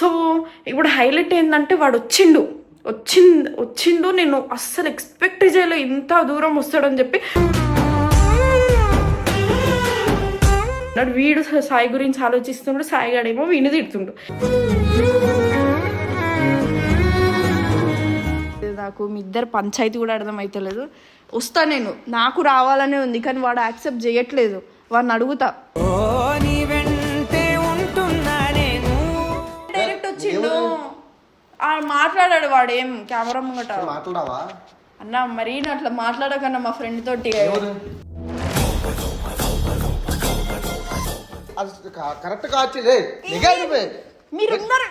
So ఇప్పుడు highlight ఏంటంటే వాడు వచ్చిండు వచ్చింది వచ్చిండు నేను అస్సలు ఎక్స్పెక్ట్ చేయలే ఇంత దూరం వస్తాడని చెప్పి. నాడు వీడు సాయి గురించి ఆలోచిస్తుండు సాయి గాడేమో విని తిడుతుండు. నాకు మీ ఇద్దరు పంచాయతీ కూడా అర్థమైతలేదు. వస్తా నేను. నాకు రావాలనే ఉంది కానీ వాడు యాక్సెప్ట్ చేయట్లేదు. వాడిని అడుగుతా. మాట్లాడాడు వాడు ఏం కెమెరా ముంగట? మాట్లాడావా? అన్న మరీ అట్లా మాట్లాడకన్నా మా ఫ్రెండ్ తోటి. కరెక్ట్ నువ్వే. మీరున్నారు.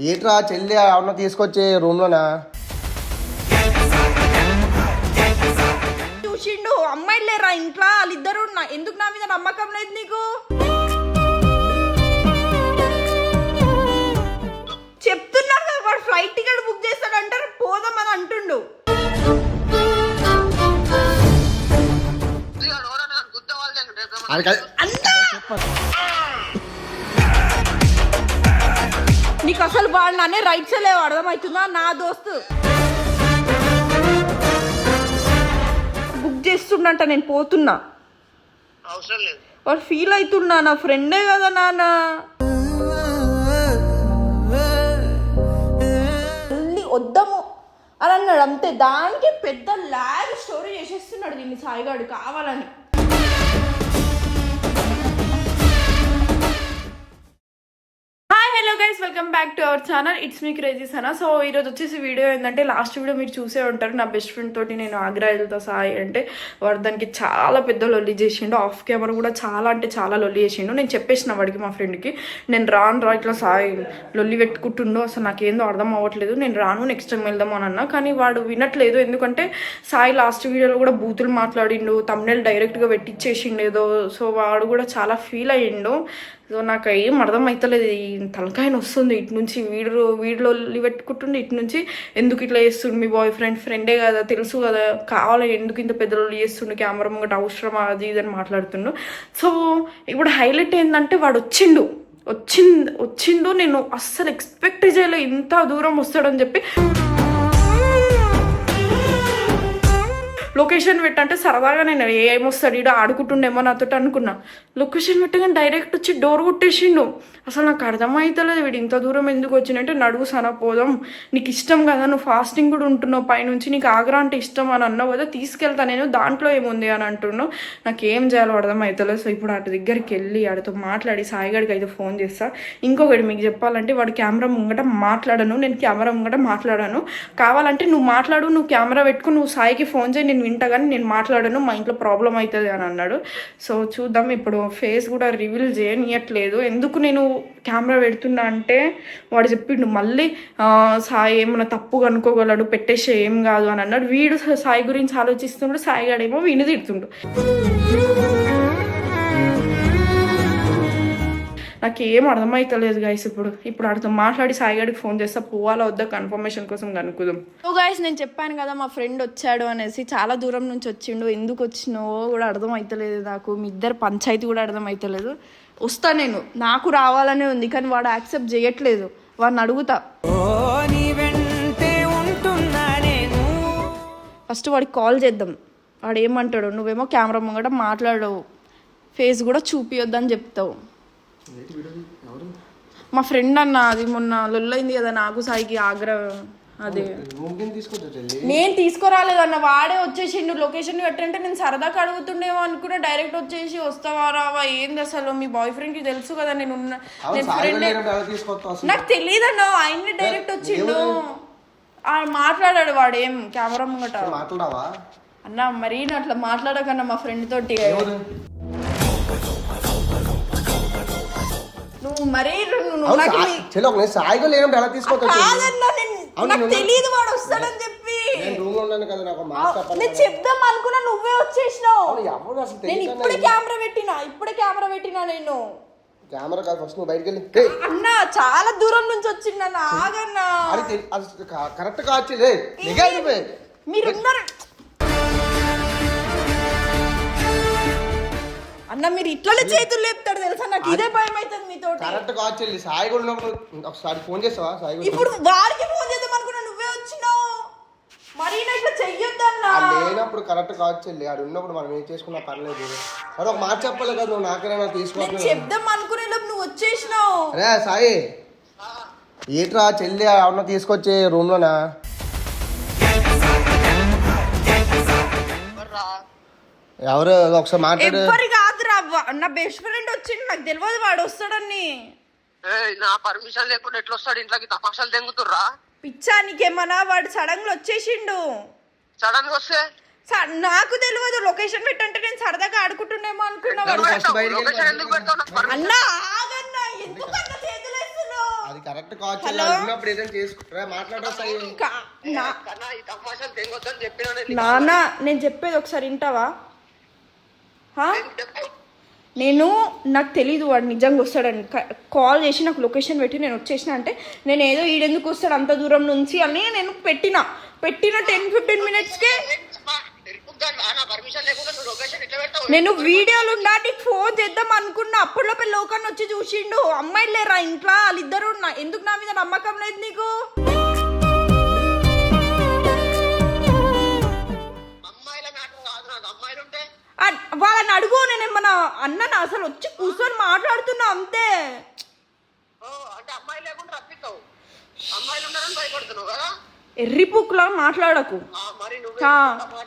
ఏంట్రా చెల్లి ఎవరన్నా తీసుకొచ్చి రూమ్ లోనా చూసిండు అమ్మాయిలు లేరా ఇంట్లో? వాళ్ళిద్దరు ఎందుకు నా మీద నమ్మకం లేదు నీకు? నీకు అసలు వాడు నన్నే రైట్స్ లేవు అర్థమవుతుందా? నా దోస్తు. బుక్ చేస్తుండంట నేను పోతున్నా. అవసరం లేదు. వాడు ఫీల్ అవుతున్నా నా ఫ్రెండే కదా నాన్న. మళ్ళీ వద్దాము. అని అన్నాడు అంతే. దానికి పెద్ద లాగ్ స్టోరీ చేసేస్తున్నాడు దీన్ని సాయిగాడు కావాలని. Welcome back to our channel. It's me crazy Sana so ఈరోజు వచ్చేసి వీడియో ఏంటంటే లాస్ట్ వీడియో మీరు చూసే ఉంటారు. నా బెస్ట్ ఫ్రెండ్ తోటి నేను ఆగ్రా వెళ్తా సాయి అంటే వాడు దానికి చాలా పెద్ద లొల్లి చేసిండు. ఆఫ్ కెమెరా కూడా చాలా అంటే చాలా లొల్లి చేసిండు. నేను చెప్పేసిన వాడికి మా ఫ్రెండ్కి నేను రాను రా ఇట్లా సాయి లొల్లి పెట్టుకుంటుండో. అసలు నాకేందో అర్థం అవ్వట్లేదు. నేను రాను నెక్స్ట్ టైం వెళ్దాం అని అన్నా. కానీ వాడు వినట్లేదు. ఎందుకంటే సాయి లాస్ట్ వీడియోలో కూడా బూతులు మాట్లాడిండు. తమిళ డైరెక్ట్గా పెట్టించేసిండు ఏదో సో వాడు కూడా చాలా ఫీల్ అయ్యిండు. సో నాకు ఏం అర్థం అవుతలేదు తలకాయన వస్తుంది ఇటు నుంచి. వీడు వీడిలో పెట్టుకుంటుండే ఇటు నుంచి. ఎందుకు ఇట్లా చేస్తుండు మీ బాయ్ ఫ్రెండ్ ఫ్రెండే కదా తెలుసు కదా. కావాలి ఎందుకు ఇంత పెద్ద చేస్తుండు? కెమెరా ముంగట అవసరమా? అది ఇది అని మాట్లాడుతుండు. సో ఇప్పుడు హైలైట్ ఏంటంటే వాడు వచ్చిండు. వచ్చింది వచ్చిండు నేను అస్సలు ఎక్స్పెక్ట్ చేయలే. ఇంత దూరం వస్తాడని చెప్పి లొకేషన్ పెట్టంటే సరదాగా నేను ఏమొస్తాడు? ఈడ ఆడుకుంటుండేమో నాతో అనుకున్నా. లొకేషన్ పెట్టగానే డైరెక్ట్ వచ్చి డోర్ కొట్టేసిండు. అసలు నాకు అర్థమవుతలేదు వీడు ఇంత దూరం ఎందుకు వచ్చినంటే నడువు సనపోదాం నీకు ఇష్టం కదా నువ్వు ఫాస్టింగ్ కూడా ఉంటున్నావు. పైనుంచి నీకు ఆగ్రా అంటే ఇష్టం అని అన్నావు కదా తీసుకెళ్తా నేను. దాంట్లో ఏముంది అని అంటున్నావు నాకు ఏం చేయాలో అర్థమవుతలేదు సో ఇప్పుడు అటు దగ్గరికి వెళ్ళి ఆడితో మాట్లాడి సాయిగాడికి అయితే ఫోన్ చేస్తా. ఇంకొకటి మీకు చెప్పాలంటే వాడు కెమెరా ముంగట మాట్లాడను. నేను కెమెరా ముంగట మాట్లాడాను. కావాలంటే నువ్వు మాట్లాడు నువ్వు కెమెరా పెట్టుకుని నువ్వు సాయికి ఫోన్ చేయి నేను వింటా కానీ నేను మాట్లాడను మా ఇంట్లో ప్రాబ్లం అవుతుంది అని అన్నాడు. సో చూద్దాం ఇప్పుడు ఫేస్ కూడా రివీల్ చేయనియట్లేదు. ఎందుకు నేను కెమెరా పెడుతున్నా అంటే వాడు చెప్పిండు మళ్ళీ సాయి ఏమన్నా తప్పు కనుక్కోగలడు పెట్టేసి ఏం కాదు అని అన్నాడు. వీడు సాయి గురించి ఆలోచిస్తుండు సాయి గాడేమో విని తిడుతుండు. నాకు ఏం అర్థమైతలేదు గైస్ ఇప్పుడు. ఇప్పుడు ఆడితో మాట్లాడి సాయిగాడికి ఫోన్ చేస్తా పోవాలా వద్దా కన్ఫర్మేషన్ కోసం కనుక్కుందాం. సో గైస్ నేను చెప్పాను కదా మా ఫ్రెండ్ వచ్చాడు అనేసి చాలా దూరం నుంచి వచ్చిండు. ఎందుకు వచ్చినావో కూడా అర్థమైతలేదు నాకు. మీ ఇద్దరు పంచాయతీ కూడా అర్థమైతలేదు. వస్తా నేను. నాకు రావాలనే ఉంది కానీ వాడు యాక్సెప్ట్ చేయట్లేదు. వాడిని అడుగుతా. ఓ నీ వెంటే ఉంటున్నా నేను. ఫస్ట్ వాడికి కాల్ చేద్దాం. వాడు ఏమంటాడు? నువ్వేమో కెమెరా ముంగట మాట్లాడవు. ఫేస్ కూడా చూపియొద్దని చెప్తావు. మా ఫ్రెండ్ అన్న అది మొన్న లొల్లైంది కదా నాకు సాయికి ఆగ్రా అది. నేను తీసుకురాలేదన్న వాడే వచ్చేసిండు లొకేషన్ పెట్టంటే నేను సరదాగా అడుగుతుండేమో అనుకున్నా డైరెక్ట్ వచ్చేసి వస్తావా రావా ఏంది అసలు? మీ బాయ్ ఫ్రెండ్కి తెలుసు కదా నేను నేను ఫ్రెండ్ నాకు తెలియదన్న ఆయన్ని డైరెక్ట్ వచ్చిండు. ఆ మాట్లాడాడు వాడు ఏం కెమెరా ముంగట. అన్న మరీ అట్లా మాట్లాడకన్నా మా ఫ్రెండ్ తోటి. నువ్వు మరీ నువ్వు నాకు చెల్లి ఒక నిమిషం సాయిగా లేనప్పుడు ఎలా? కాదన్నా నేను అవును, నాకు నేను- తెలియదు వాడు వస్తాడని చెప్పి. నేను రూమ్లో ఉన్నాను కదా నాకు తప్పదు నేను చెప్దాం అనుకున్నా నువ్వే వచ్చేసినావు. ఎవరు అసలు నేను తెలియదు ఇప్పుడే కెమెరా పెట్టినా ఇప్పుడే కెమెరా పెట్టినా నేను. కెమెరా కాదు ఫస్ట్ నువ్వు బయటకు వెళ్ళి. ఏయ్, అన్న చాలా దూరం నుంచి వచ్చిందన్న ఆగన్నా. అది కరెక్ట్ కావచ్చులే నిఘా నువ్వే. మీరున్నారు. అన్న మీరు ఇట్లనే చేతులు లేపుతాడు తెలుసా? నాకు ఇదే భయం అవుతుంది మీతో కరెక్ట్ కావచ్చు చెల్లి. సాయి కూడా ఉన్నప్పుడు ఒకసారి ఫోన్ చేస్తావా? సాయి కూడా ఇప్పుడు వాడికి ఫోన్ చేద్దాం అనుకున్నా నువ్వే వచ్చినావు. మరి నా ఇట్లా చెయ్యొద్దన్నా. లేనప్పుడు కరెక్ట్ కావచ్చు చెల్లి. ఆడు ఉన్నప్పుడు మనం ఏం చేసుకున్నా పర్లేదు. మరి ఒక మాట చెప్పాలి కదా నువ్వు నాకైనా నేను తీసుకోవాలి చెప్దాం అనుకునే లోపు నువ్వు వచ్చేసినావు. అరే సాయి. ఏట్రా చెల్లి ఎవరన్నా తీసుకొచ్చి రూమ్ లోనా ఎవరు? ఒకసారి మాట్లాడు. నా బెస్ట్ ఫ్రెండ్ వచ్చిండు నాకు తెలియదు వాడు వస్తాడని. ఏయ్, నా పర్మిషన్ లేకుండా ఎట్లా వస్తాడు ఇంట్లోకి తపాసాలు తెంగుతుర్రా? పిచ్చా నీకేమన్నా వాడు సడన్గా వచ్చేసిండు? సడన్గా వస్తే? స- నాకు తెలియదు లొకేషన్ పెట్టంటే నేను సరదాగా ఆడుకుంటున్నామో అనుకున్నా ఎందుకు అన్నా చేతులేస్తున్నావు అది కరెక్ట్ కావచ్చు. ఉన్నప్పుడు ఏదైనా చేసుకుంటారా? మాట్లాడరా నేను. నాన్న నేను చెప్పేది ఒకసారి వింటావా? హా? నేను నాకు తెలీదు వాడు నిజంగా వస్తాడని. కాల్ చేసి నాకు లొకేషన్ పెట్టి నేను వచ్చేసిన అంటే నేను ఏదో ఈడెందుకు వస్తాడు అంత దూరం నుంచి అని నేను పెట్టిన. పెట్టిన టెన్ ఫిఫ్టీన్ మినిట్స్కే నేను వీడియోలు ఉన్నా నీకు ఫోన్ చేద్దాం అనుకున్నా. అప్పటిలోపే లోకాన్ని వచ్చి చూసిండు. అమ్మాయిలు లేరా ఇంట్లో? వాళ్ళిద్దరు ఉన్నా. ఎందుకు నా మీద నమ్మకం లేదు నీకు? మాట్లాడకు. ఆ, మరి నువ్వు ఆ,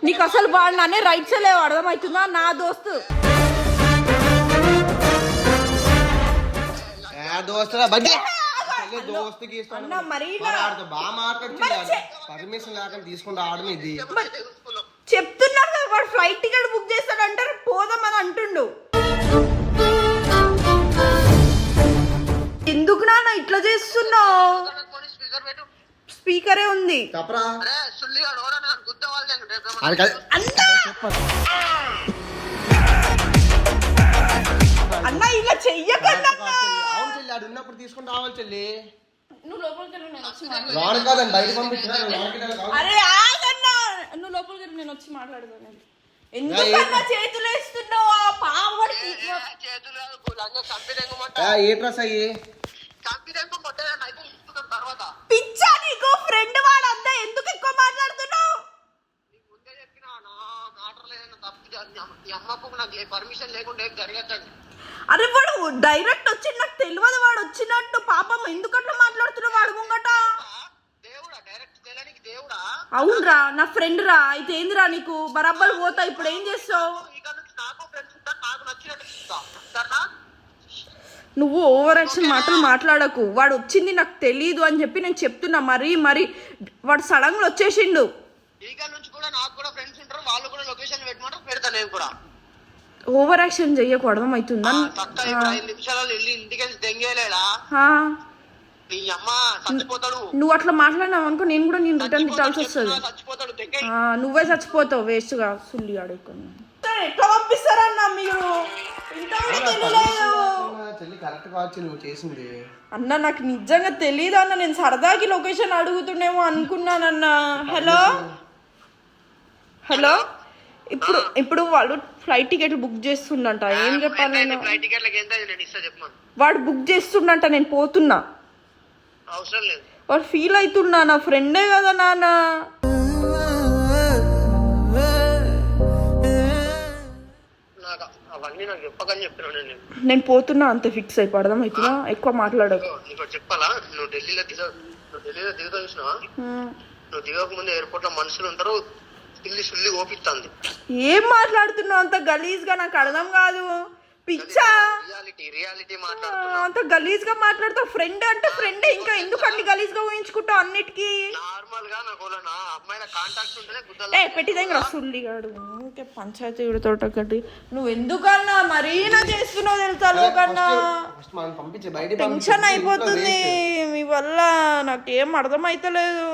నీకు అసలు వాడు నన్నే రైట్స్ లేవు అర్థమవుతుందా? నా దోస్తు. పర్మిషన్ లేకుండా తీసుకుంటా ఆడమి ఇది. తెలుసుకున్నావు చెప్తున్నాను కదా వాడు ఫ్లైట్ టికెట్ బుక్ చేస్తాడంటారు పోదామని అంటుండు. ఎందుకు నాన్న ఇట్లా చేస్తున్నావు? కాదు. అన్నా! అన్న ఇలా ఉన్నప్పుడు తీసుకుంటా రావాలి చెల్లి. నువ్వు లోపలికి నేను వచ్చి మాట్లాడతాను. రాను కాదని బయట పంపించిన లోపలికి వెళ్ళాలి కాదు. అరే ఆగన్నా! నువ్వు లోపలికి వెళ్ళు, నేను వచ్చి మాట్లాడతాను ఎందుకన్నా చేతులు వేస్తున్నావు? ఆ పావడికి చేతులు కాదు, లంగా కంపి తెంగమంట ఏ, ఇస్తున్నాం తర్వాత. పిచ్చా ఫ్రెండ్ వాడంతా ఎందుకు ఎక్కువ మాట్లాడుతున్నావు? అరే వాడు డైరెక్ట్ వచ్చి నాకు తెలియదు వాడు వచ్చినట్టు పాపం ఎందుకు అట్లా మాట్లాడుతున్నావు వాడు ముంగట? అవునరా నా ఫ్రెండ్ రా అయితే ఏందిరా నీకు? బరాబ్బర్ పోతా ఇప్పుడు ఏం చేస్తావు ఇక నుంచి నాకు ఫ్రెండ్స్ ఉంటారు నాకు నచ్చినట్టు ఇస్తా సరేనా నువ్వు ఓవర్ యాక్షన్ మాటలు మాట్లాడకు. వాడు వచ్చింది నాకు తెలియదు అని చెప్పి నేను చెప్తున్నా. మరీ మరి వాడు సడన్గా వచ్చేసిండు. నుంచి కూడా నాకు కూడా ఫ్రెండ్స్ ఉంటారు. వాళ్ళు కూడా లొకేషన్ పెట్టమంటారు. పెడతా నేను కూడా. ఓవర్ యాక్షన్ చెయ్యకు అర్థమవుతుందా? నిమిషాలు వెళ్ళి ఇంటికి దెంగేలేడా నువ్వు అట్లా మాట్లాడినావు అనుకో నేను కూడా నేను రిటర్న్ తిట్టాల్సి వస్తుంది. నువ్వే చచ్చిపోతావు వేస్ట్గా. సుల్లి ఆడుకుని ఎట్లా పంపిస్తారన్నా మీరు? ఇంత చెల్లి కరెక్ట్ కావచ్చు నువ్వు చేసింది. అన్న నాకు నిజంగా తెలియదు అన్న. నేను సరదాకి లొకేషన్ అడుగుతుండేమో అనుకున్నానన్న. హలో? హలో? ఇప్పుడు ఇప్పుడు వాళ్ళు ఫ్లైట్ టికెట్లు బుక్ చేస్తుండంట. ఏం చెప్పాలి నేను? ఫ్లైట్ టికెట్లకి ఎంత అయింది నేను ఇస్తా చెప్పమను. వాడు బుక్ చేస్తుండంట నేను పోతున్నా. అవసరం లేదు. వాడు ఫీల్ అవుతున్నా నా ఫ్రెండే కదా నాన్న. అవన్నీ నాకు చెప్పకని చెప్పినా నేను. నేను పోతున్నా అంత ఫిక్స్ అయిపో అర్థమవుతుందా ఎక్కువ మాట్లాడకు. నీకు- చెప్పాలా? నువ్వు ఢిల్లీలో దిగ నువ్వు ఢిల్లీలో దిగుతా చూసినావా. నువ్వు దిగక ముందు ఎయిర్పోర్ట్లో మనుషులు ఉంటారు పిల్లి సుల్లి ఓపిస్తుంది ఏం మాట్లాడుతున్నావు అంత గలీజ్గా నాకు అర్థం కాదు. పిచ్చా? రియాలిటీ రియాలిటీ ఆ, మాట్లాడుతున్నావు అంత గలీజ్గా మాట్లాడతావు. ఫ్రెండ్ అంటే ఫ్రెండ్ ఇంకా ఎందుకు అన్ని గలీజ్గా ఊహించుకుంటావు అన్నిటికీ? నార్మల్గా నాకు నా అమ్మాయిల కాంటాక్ట్ ఉంటేనే ఏ పెట్టిదేం రసుల్లి గాడు. ఊరికే పంచాయతీ తోట ఒకటి నువ్వు ఎందుకన్నా మరీ నా చేస్తున్నావు తెలుసా లోకన్నా? టెన్షన్ అయిపోతుంది. మీ వల్ల నాకేం అర్థమైతలేదు.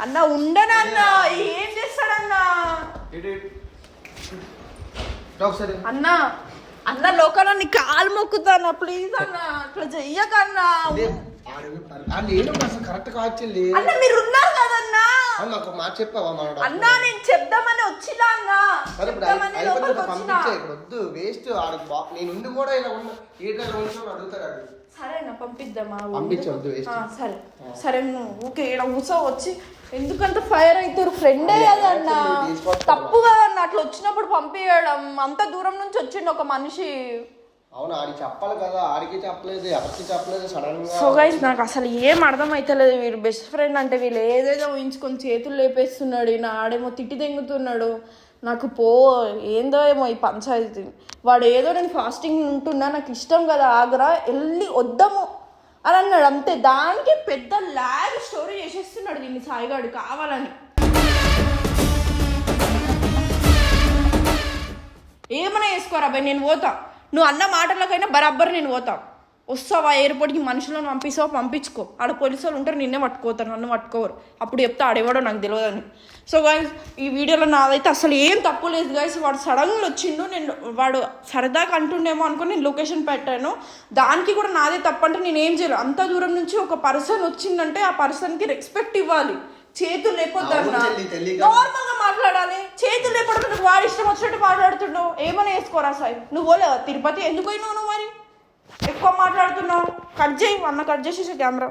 అన్న ఉండనన్నా. ఏం చేస్తాడన్నా? అన్న అన్న లోకన్నా నీ కాలు మొక్కుతానా? ప్లీజ్ అన్న. అట్లా చెయ్యకన్నా. కరెక్ట్ అన్న మీరు ఉన్నారు కదన్నా. అని నాకు ఒక మాట చెప్పావా మన డాక్టర్? అన్నా నేను చెప్దామని వచ్చినా అన్నా. చెప్దామని లోపలికి వద్దు వేస్ట్ ఆడికి బా నేను ఉండి కూడా ఇలా ఉన్న ఈ డ్రైవర్ ఉంచు అడుగుతారు అది. సరేనా పంపిద్దామా. ఆ, సరే. సరే నువ్వు ఊకే వచ్చి ఎందుకంత ఫైర్ అవుతారు ఫ్రెండే కదా అన్న. actually తీసుకొస్తాను. తప్పు కదా అన్న అట్లా వచ్చినప్పుడు పంపించడం అంత దూరం నుంచి వచ్చిండు ఒక మనిషి. అవును ఆడికి చెప్పాలి కదా. ఆడికి చెప్పలేదు ఎవరికి చెప్పలేదు సడన్గా సో గైస్ నాకు అసలు ఏం అర్థం అవుతలేదు వీడు బెస్ట్ ఫ్రెండ్ అంటే వీళ్ళు ఏదేదో ఊహించుకొని చేతులు లేపేస్తున్నాడు. ఈయన ఆడేమో తిట్టి తెంగుతున్నాడు. నాకు పో ఏందో ఏమో ఈ పంచాయతీ. వాడు ఏదో నేను ఫాస్టింగ్ ఉంటున్నా నాకు ఇష్టం కదా ఆగ్రా. వెళ్ళి వద్దాము. అని అన్నాడు. అంతే దానికి పెద్ద ల్యాగ్ స్టోరీ చేసేస్తున్నాడు దీన్ని సాయిగాడు కావాలని. ఏమైనా వేసుకోరా అబ్బాయి నేను పోతా. నువ్వు అన్న మాటలకైనా బరాబర్ నేను పోతావు వస్తావా? ఎయిర్పోర్ట్కి మనుషులను పంపిస్తావా? పంపించుకో. ఆడ పోలీసు వాళ్ళు ఉంటారు నిన్నే పట్టుకోతారు నన్ను పట్టుకోరు. అప్పుడు చెప్తే ఆడేవాడో నాకు తెలియదని సో గైస్ ఈ వీడియోలో నాదైతే అసలు ఏం తప్పు లేదు గైస్ వాడు సడన్గా వచ్చిండు నేను వాడు సరదాగా అంటుండేమో అనుకుని నేను లొకేషన్ పెట్టాను. దానికి కూడా నాదే తప్పు అంటే నేను ఏం చేయను. అంత దూరం నుంచి ఒక పర్సన్ వచ్చిందంటే ఆ పర్సన్కి రెస్పెక్ట్ ఇవ్వాలి. చేతులు లేకపోతే అవును చెల్లి, తెలియక- నార్మల్గా మాట్లాడాలి. చేతులు లేపడం నువ్వు వాడి ఇష్టం వచ్చినట్టు మాట్లాడుతున్నావు. ఏమైనా వేసుకోరా సాయి? నువ్వు పోలేవా తిరుపతి ఎందుకు పోయినావు నువ్వు మరి? ఎక్కువ మాట్లాడుతున్నావు? కట్ చేయి అన్న కట్ చేసేసి కెమెరా.